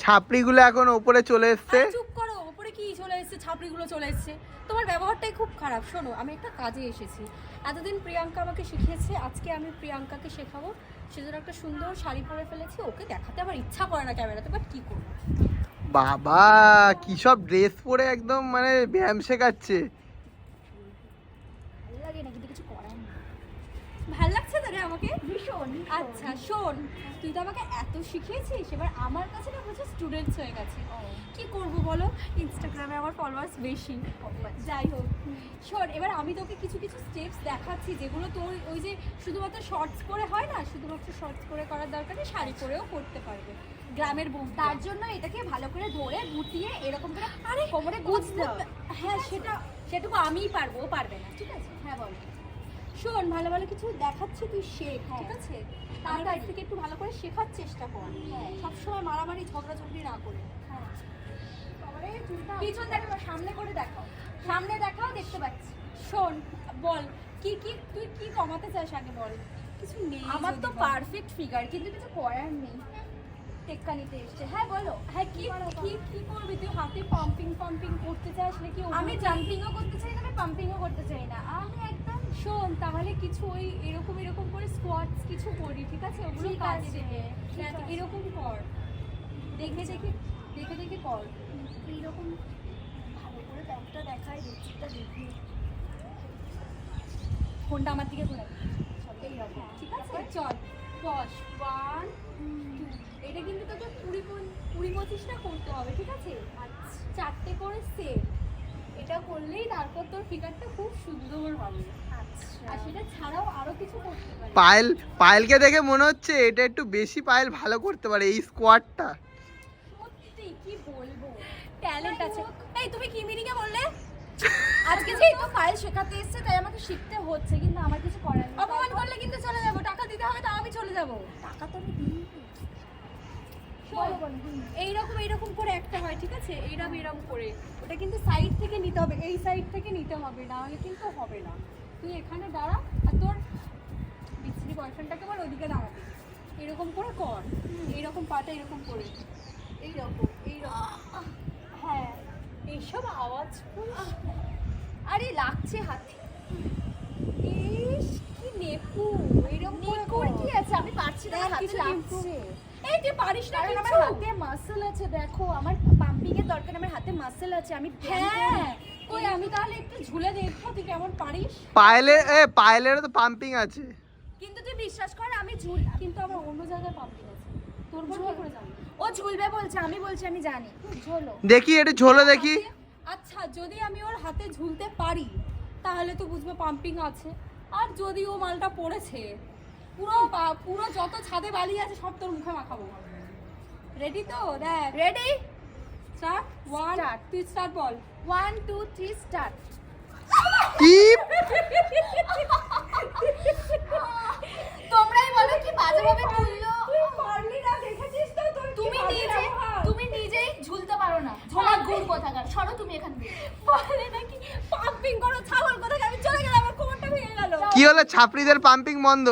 ছাপড়িগুলো এখন ওপরে চলে এসছে। চুপ করো ওপরে কি চলে এসেছে? ছাপড়িগুলো চলে এসেছে। তোমার ব্যবহারটাই খুব খারাপ। শোনো আমি একটা কাজে এসেছি। এতদিন প্রিয়াঙ্কা আমাকে শিখিয়েছে আজকে আমি প্রিয়াঙ্কাকে শেখাবো। সেজন্য একটা সুন্দর শাড়ি পরে ফেলেছি ওকে দেখাতে আমার ইচ্ছা করে না ক্যামেরাতে বাট কি করব? বাবা কি সব ড্রেস পরে একদম মানে ব্যায়াম শেখাচ্ছে ভালো লাগে না কিন্তু কিছু করার নেই ভালো রে আমাকে? ভীষণ আচ্ছা শোন তুই তো আমাকে এত শিখিয়েছিস এবার আমার কাছে না প্রচুর স্টুডেন্টস হয়ে গেছে। কি করব বলো? ইনস্টাগ্রামে আমার ফলোয়ার্স বেশি। যাই হোক শোন এবার আমি তোকে কিছু কিছু স্টেপস দেখাচ্ছি যেগুলো তোর ওই যে শুধুমাত্র শর্টস করে হয় না শুধুমাত্র শর্টস করে করার দরকার নেই শাড়ি পরেও করতে পারবে। গ্রামের বউ। তার জন্য এটাকে ভালো করে ধরে গুটিয়ে এরকম করে আরে কোমরে গুজতে হবে। হ্যাঁ সেটা সেটুকু আমিই পারব ও পারবে না ঠিক আছে? হ্যাঁ বল। শোন ভালো ভালো কিছু দেখাচ্ছি তুই শেখ হ্যাঁ। ঠিক আছে? তার কাছ থেকে একটু ভালো করে শেখার চেষ্টা কর। হ্যাঁ। সবসময় মারামারি ঝগড়াঝগড়ি না করে। হ্যাঁ। পিছন দেখো সামনে করে দেখাও। সামনে দেখাও দেখতে পাচ্ছি। শোন বল কি কি তুই কি কমাতে চাস আগে বল? কিছু নেই আমার তো পারফেক্ট ফিগার কিন্তু কিছু করার নেই। টেক্কা নিতে এসছে। হ্যাঁ বলো। হ্যাঁ কি কি কি করবি তুই? হাতে পাম্পিং পাম্পিং করতে চাস নাকি আমি আমি জাম্পিংও করতে চাই না আমি পাম্পিংও করতে চাই না। আমি একদম শোন তাহলে কিছু ওই এরকম এরকম করে স্কোয়াটস কিছু করি ঠিক আছে? ওগুলো কাজে দেবে। এরকম কর। দেখে দেখে দেখে দেখে কর। এইরকম ভালো করে ব্যাগটা দেখাই লিপস্টিকটা দেখি। ফোনটা আমার দিকে ঘোরা এইরকম ঠিক আছে? চল বস। ওয়ান এটা কিন্তু তোকে কুড়ি কুড়ি পঁচিশটা করতে হবে ঠিক আছে? আচ্ছা। চারটে করে সেট এটা করলেই তারপর তোর ফিগারটা খুব সুন্দর হবে। আচ্ছা। আর সেটা ছাড়াও আরও কিছু করতে পারিস পায়েল পায়েলকে দেখে মনে হচ্ছে এটা একটু বেশি পায়েল ভালো করতে পারে এই স্কোয়াডটা সত্যি কি বলব? ট্যালেন্ট আছে। এই তুমি কি মিনিকে বললে? আজকে যেই তো ফাইল শেখাতে এসেছে তাই আমাকে শিখতে হচ্ছে কিন্তু আমার কিছু করার নেই। অপমান করলে কিন্তু চলে যাব টাকা দিতে হবে তাও আমি চলে যাব। টাকা তো আমি দিই এইরকম এইরকম করে একটা হয় ঠিক আছে? এইরকম এরকম করে। ওটা কিন্তু সাইড থেকে নিতে হবে। এই সাইড থেকে নিতে হবে না হলে কিন্তু হবে না। তুই এখানে দাঁড়া আর তোর বিচ্ছিরি বয়ফ্রেন্ডটাকে বল ওইদিকে দাঁড়াতে এরকম করে কর। এইরকম পাটা এরকম করে। এইরকম এইরকম। হ্যাঁ। এইসব আওয়াজ আরে লাগছে হাতে। ইস কি নেকু এইরকম করে নিকুর কি আছে? আমি পারছি না হাতে লাগছে। এই তুই পারিস না কারণ আমার হাতে মাসল আছে দেখো। আমার পাম্পিং এর দরকার আমার হাতে মাসল আছে আমি হ্যাঁ। কই আমি তাহলে একটু ঝুলে দেখব তুই কেমন পারিস? পায়েলের এ পায়েলেরও তো পাম্পিং আছে। কিন্তু তুই বিশ্বাস কর আমি ঝুল কিন্তু আমার অন্য জায়গায় পাম্পিং আছে। তোর কি করে জানবি ও ঝুলবে বলছে আমি বলছি আমি জানি। ঝোলো। দেখি একটু ঝোলো দেখি। আচ্ছা যদি আমি ওর হাতে ঝুলতে পারি তাহলে তো বুঝবে পাম্পিং আছে। আর যদি ও মালটা পড়েছে পুরো পা- পুরো যত ছাদে বালি আছে সব তোর মুখে মাখাবো। রেডি তো? দেখ। Ready start one Start. তুই স্টার্ট বল। ওয়ান টু থ্রি স্টার্ট তোমরাই বলো কি বাজেভাবে তুললো। পারলি না দেখেছিস তো তুমি নিজে তুমি নিজেই ঝুলতে পারো না। ঝোলা গুড় কোথাকার? সরো তুমি এখান থেকে। বলে নাকি পাম্পিং করো ছাগল কোথায় আমি চলে গেলাম আমার কোমরটা ভেঙে গেল। কি হলো ছাপড়িদের পাম্পিং বন্ধ?